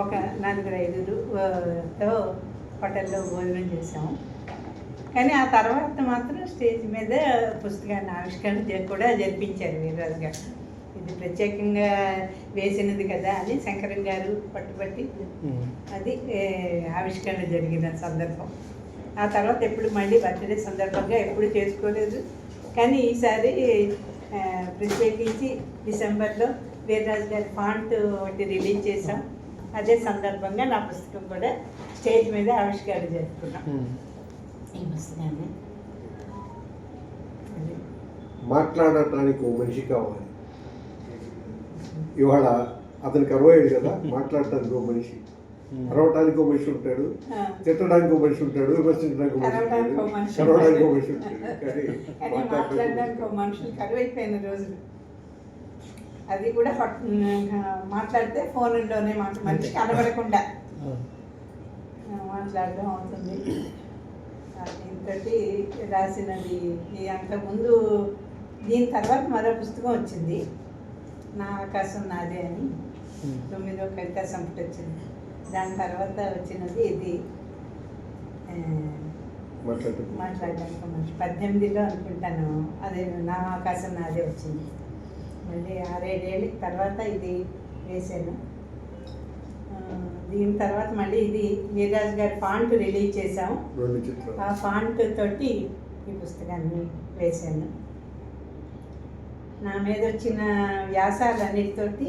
ఒక నలుగురు ఐదుగురు ఆ, తో హోటల్లో భోజనం చేసాము కానీ ఆ తర్వాత మాత్రం స్టేజ్ మీద పుస్తకాన్ని ఆవిష్కరణ కూడా జరిపించారు వీర్రాజు గారు. ఇది ప్రత్యేకంగా వేసినది కదా అని శంకరం గారు పట్టుబట్టి అది ఆవిష్కరణ జరిగిన సందర్భం. ఆ తర్వాత ఎప్పుడు మళ్ళీ బర్త్డే సందర్భంగా ఎప్పుడు చేసుకోలేదు. కానీ ఈసారి ప్రత్యేకించి డిసెంబర్లో వీర్రాజు గారి ఫాంట్ ఒకటి రిలీజ్ చేసాం అదే సందర్భంగా నా పుస్తకం కూడా స్టేజ్ మీద ఆవిష్కరణ జరుపుకున్నాం ఈ పుస్తకాన్ని. మాట్లాడటానికి ఓ మనిషి కావాలి. ఇవాళ అతనికి అరవై ఏడు కదా మాట్లాడటానికి ఓ మనిషి. అరవటానికి ఓ మనిషి ఉంటాడు. తిట్టడానికి ఓ మనిషి ఉంటాడు విమర్శించడానికి ఓ మనిషి కరవడానికి ఓ ఉంటాడు మనిషి ఓ ఉంటాడు. మనిషి ఉంటాడు. కానీ మాట్లాడడానికి ఒక మనుషులు కరువైపోయిన రోజులు. అది కూడా మాట్లాడితే ఫోన్లోనే మాట మనిషి కనబడకుండా. మాట్లాడడం అవుతుంది. ఇంతటి రాసినది. ఈ అంతకుముందు దీని తర్వాత మరో పుస్తకం వచ్చింది. నా ఆకాశం నాదే అని. తొమ్మిదో కవితా సంపుటి వచ్చింది. దాని తర్వాత వచ్చినది ఇది. మాట్లాడడానికి మంచి పద్దెనిమిదిలో అనుకుంటాను. అదే నా ఆకాశం నాదే వచ్చింది. మళ్ళీ ఆరేడేళ్ళ తర్వాత ఇది వేసాను ఆ, దీని తర్వాత మళ్ళీ ఇది వీర్రాజు గారి ఫాంట్ రిలీజ్ రెండు ఆ ఫాంట్ తోటి ఈ పుస్తకాన్ని వేశాను. నా మీద వచ్చిన వ్యాసాలన్నిటితోటి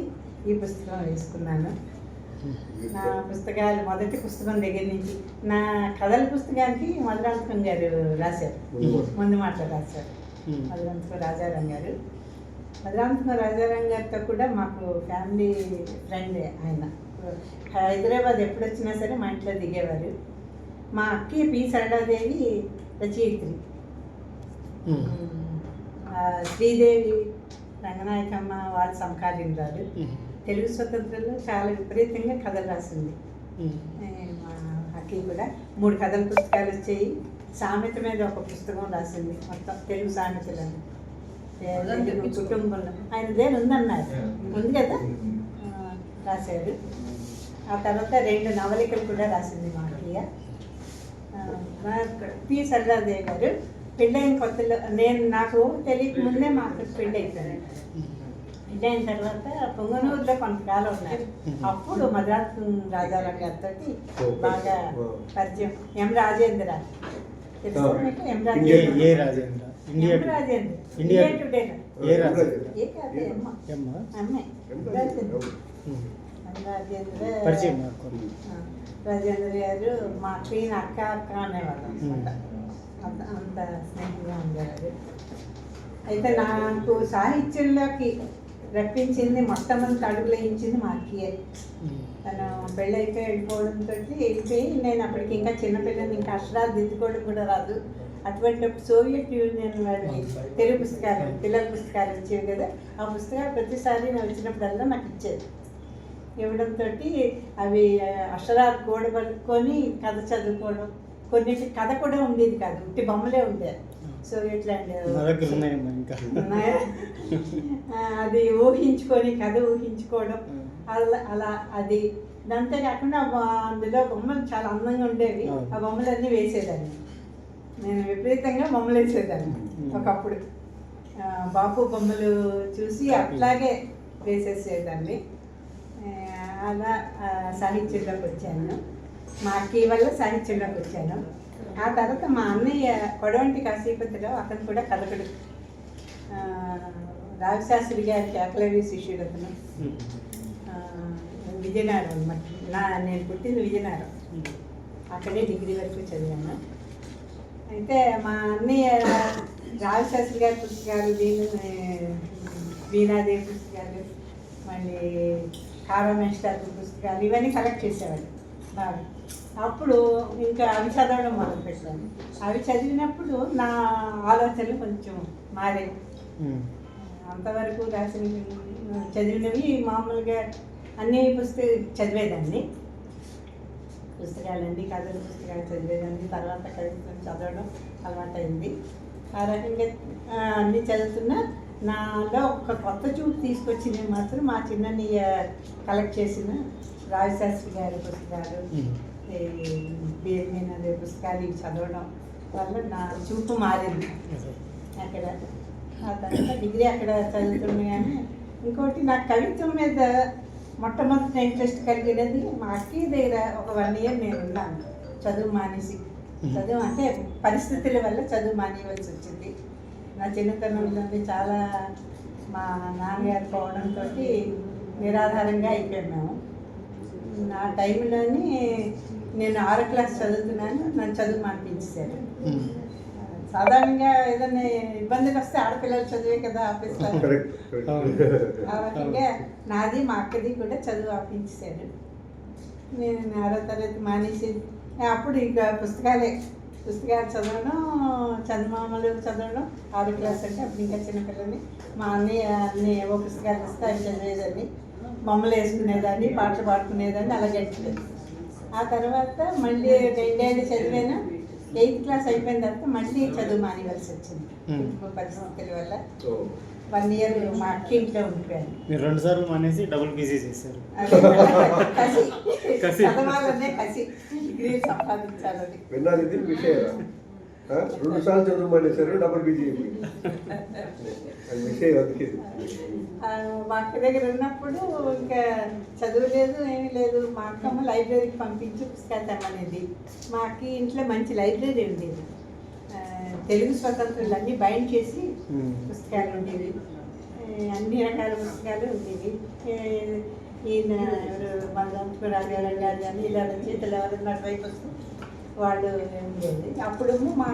ఈ పుస్తకం వేసుకున్నాను. నా పుస్తకాలు మొదటి పుస్తకం దగ్గర నుంచి నా కథల పుస్తకానికి మధురాంతకం గారు రాశారు. ముందు మాటలు రాశారు. మధురాంతకం రాజారాం గారు. మధురాంతకం రాజారాం గారితో కూడా మాకు ఫ్యామిలీ ఫ్రెండ్ ఆయన. హైదరాబాద్ ఎప్పుడు వచ్చినా సరే మా ఇంట్లో దిగేవారు. మా అక్కి పి. సరళాదేవి రచయిత్రి. శ్రీదేవి రంగనాయకమ్మ వాళ్ళ సమకాలీనరాలు. తెలుగు స్వతంత్రంలో చాలా విపరీతంగా కథలు రాసింది. మా అక్కి కూడా మూడు కథల పుస్తకాలు వచ్చాయి. సామెత మీద ఒక పుస్తకం రాసింది. మొత్తం తెలుగు సామెతలను కుటుంబంలో ఆయన దేని ఉందన్నారు. ఉంది కదా? రాశారు ఆ తర్వాత రెండు నవలికలు కూడా రాసింది మా అక్కయ్య పి. సరళాదేవి గారు. పెళ్ళైన కొత్తలో నేను నాకు తెలియక ముందే మా అక్కకి పెళ్ళి అయిపోయింది పెళ్ళైన తర్వాత పొంగనూరులో కొంతకాలం ఉన్నారు. అప్పుడు మద్రాస్ రాజారావు గారితో బాగా పరిచయం. ఎం. రాజేంద్ర. తెలుసా మీకు ఎం ఇండియా- రాజేంద్ర ఏ Rajendra? India M Rajendra. India India today ఏ రాజేంద్ర? ఏ కాదు ఎమ్మ ఏమ్మా అమ్మాయి రాజేంద్ర. ఎం రాజేంద్ర. పరిచయం నాకు ఆ, రాజేంద్ర గారు మా క్వీన్ అక్క అక్క అనేవాళ్ళు అనమాట అంత అంత స్నేహంగా ఉండేవారు అయితే నాకు సాహిత్యంలోకి రప్పించింది మొట్టమొదటి అడుగులు వేయించింది మా అక్కయ్యే తను పెళ్ళైతే వెళ్ళిపోవడంతో వెళ్ళిపోయి నేను అప్పటికి ఇంకా చిన్నపిల్లని ఇంకా అక్షరాలు దిద్దుకోవడం కూడా రాదు. అటువంటి సోవియట్ యూనియన్ వాడి తెలుగు పుస్తకాలు పిల్లల పుస్తకాలు ఇచ్చేవి కదా ఆ పుస్తకాలు ప్రతిసారి నేను వచ్చినప్పుడల్లా నాకు ఇచ్చేది. ఇవ్వడంతో అవి అక్షరాలు కూడబడుకొని కథ చదువుకోవడం కొన్నిటి కథ కూడా ఉండేది కాదు ఉట్టి బొమ్మలే ఉండేది ఉన్నాయా? ఆ, అది ఊహించుకొని కథ ఊహించుకోవడం. అలా అలా అది. అంతేకాకుండా బా- అందులో బొమ్మలు చాలా అందంగా ఉండేవి. ఆ. బొమ్మలన్నీ వేసేదాన్ని. నేను విపరీతంగా బొమ్మలు వేసేదాన్ని ఒకప్పుడు. బాపు బొమ్మలు చూసి అట్లాగే వేసేసేదాన్ని. అలా సాహిత్యంలోకి వచ్చాను. మా అక్కయ్య వల్ల సాహిత్యంలోకి వచ్చాను. ఆ తర్వాత మా అన్నయ్య కొడవంటి కాశీపతిరావు అతను కూడా కథకుడు. రావిశాస్త్రి గారికి ఏకలవ్య శిష్యుడు అతను. విజయనగరం అనమాట నా నేను పుట్టింది విజయనగరం. అక్కడే డిగ్రీ వరకు చదివాను. అయితే మా అన్నయ్య రావిశాస్త్రి గారి పుస్తకాలు దీని వీణాదేవి పుస్తకాలు మళ్ళీ కారమేష్టార్ పుస్తకాలు ఇవన్నీ కలెక్ట్ చేసేవాడు బాగా. అప్పుడు ఇంకా అవి చదవడం మొదలుపెట్టాను. అవి చదివినప్పుడు నా ఆలోచనలు కొంచెం మారే అంతవరకు రాసిన చదివినవి మామూలుగా అన్ని పుస్తక చదివేదాన్ని. పుస్తకాలన్నీ కథల పుస్తకాలు చదివేదాన్ని. తర్వాత కవితలు చదవడం అలవాటైంది. ఆ రకంగా అన్నీ చదువుతున్నా నాలో ఒక కొత్త చూపు తీసుకొచ్చింది మాత్రం మా చిన్నయ్య కలెక్ట్ చేసిన రాజశాస్త్రి గారి పుస్తకాలు. బీఎంఏ పుస్తకాలు ఇవి చదవడం వల్ల నా చూపు మారింది. అక్కడ ఆ తర్వాత డిగ్రీ అక్కడ చదువుతుండగానే ఇంకోటి నాకు కవిత్వం మీద మొట్టమొదటి ఇంట్రెస్ట్ కలిగినది మా అక్కయ్య దగ్గర ఒక వన్ ఇయర్ నేను ఉన్నాను. చదువు మానేసి. చదువు అంటే పరిస్థితుల వల్ల చదువు మానేయవలసి వచ్చింది. నా చిన్నతనంలోనే చాలా మా నాన్నగారు పోవడంతో నిరాధారంగా అయిపోయాం మేము. నా టైంలోని నేను ఆరో క్లాస్ చదువుతున్నాను. నన్ను చదువు మానిపించారు ఉమ్. సాధారణంగా ఏదైనా ఇబ్బందులు వస్తే ఆడపిల్లలు చదివే కదా ఆపిస్తారు. ఆ రకంగా నాది మా అక్కది కూడా చదువు ఆపించారు నేను ఆరో తరగతి మానేసి అప్పుడు ఇంకా పుస్తకాలే పుస్తకాలు చదవడం చందమామలు చదవడం ఆరో క్లాస్ అంటే అప్పుడు ఇంకా చిన్నపిల్లని మా అన్నయ్య అన్ని ఏవో పుస్తకాలు ఇస్తే అవి చదివేదాన్ని. బొమ్మలు వేసుకునేదాన్ని పాటలు పాడుకునేదాన్ని అలా గడిచిపోయింది ఆ తర్వాత మళ్ళీ రెండేళ్ళు చదివాను. ఎయిత్ క్లాస్ అయిపోయిన తర్వాత మళ్ళీ చదువు మానేవలసి వచ్చింది. పరిస్థితుల వల్ల వన్ ఇయర్ మా అక్క ఇంట్లో ఉండిపోయాను. మీరు రెండు సార్లు మానేసి డబుల్ పీసీ చేశారు. కసి. కసి. సంపాదించాలని. విన్నారు ఇది? విషయం రెండు సార్లు చదువు మానేశారు డబుల్ బీజీ అది విషయం అందుకే. మా అక్క దగ్గర ఉన్నప్పుడు ఇంకా చదువు లేదు ఏమీ లేదు. మా అక్కమ్మ లైబ్రరీకి పంపించి పుస్తకాలు తెమ్మనేది. మా అక్క ఇంట్లో మంచి లైబ్రరీ ఉండేది. తెలుగు స్వతంత్రులు అన్నీ బైండ్ చేసి. పుస్తకాలు ఉండేవి. అన్ని రకాల పుస్తకాలు ఉండేవి. ఈయన ఎవరు మన రాజారావు గారు కానీ ఇలా ఎవరన్నా అటువైపు వస్తే వాళ్ళు ఉండేది. అప్పుడు మా